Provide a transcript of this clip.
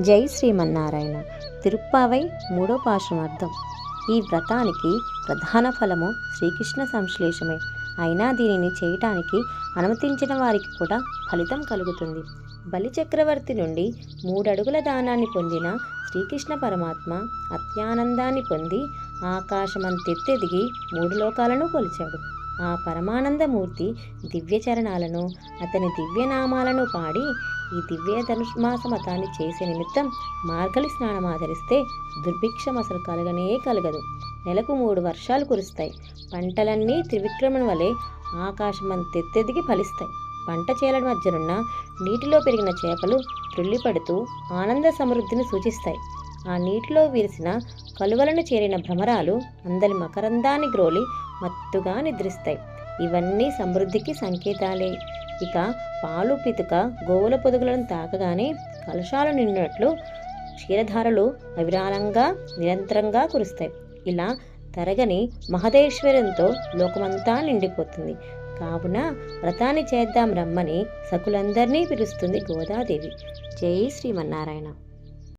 జై శ్రీమన్నారాయణ. తిరుప్పావై మూడో పాశమార్థం ఈ వ్రతానికి ప్రధాన ఫలము శ్రీకృష్ణ సంశ్లేషమే. అయినా దీనిని చేయటానికి అనుమతించిన వారికి కూడా ఫలితం కలుగుతుంది. బలిచక్రవర్తి నుండి మూడడుగుల దానాన్ని పొందిన శ్రీకృష్ణ పరమాత్మ అత్యానందాన్ని పొంది ఆకాశమంతెత్తెదిగి మూడు లోకాలను కొలిచాడు. ఆ పరమానందమూర్తి దివ్యచరణాలను అతని దివ్యనామాలను పాడి ఈ దివ్య ధనుష్మాస మతాన్ని చేసే నిమిత్తం మార్గలి స్నానం ఆచరిస్తే దుర్భిక్షం అసలు కలగనే కలగదు. నెలకు మూడు వర్షాలు కురుస్తాయి. పంటలన్నీ త్రివిక్రమణ వలె ఆకాశమంతెత్తెదిగి ఫలిస్తాయి. పంట చేల మధ్యనున్న నీటిలో పెరిగిన చేపలు త్రుళ్ళిపడుతూ ఆనంద సమృద్ధిని సూచిస్తాయి. ఆ నీటిలో విరిసిన కలువలను చేరిన భ్రమరాలు అందరి మకరందాన్ని గ్రోలి మత్తుగా నిద్రిస్తాయి. ఇవన్నీ సమృద్ధికి సంకేతాలే. ఇక పాలు పితుక గోవుల పొదుగులను తాకగానే కలుషాలు నిండినట్లు క్షీరధారలు అవిరాళంగా నిరంతరంగా కురుస్తాయి. ఇలా తరగని మహదేశ్వరంతో లోకమంతా నిండిపోతుంది. కావున వ్రతాన్ని చేద్దాం రమ్మని సకులందరినీ పిలుస్తుంది గోదాదేవి. జై శ్రీమన్నారాయణ.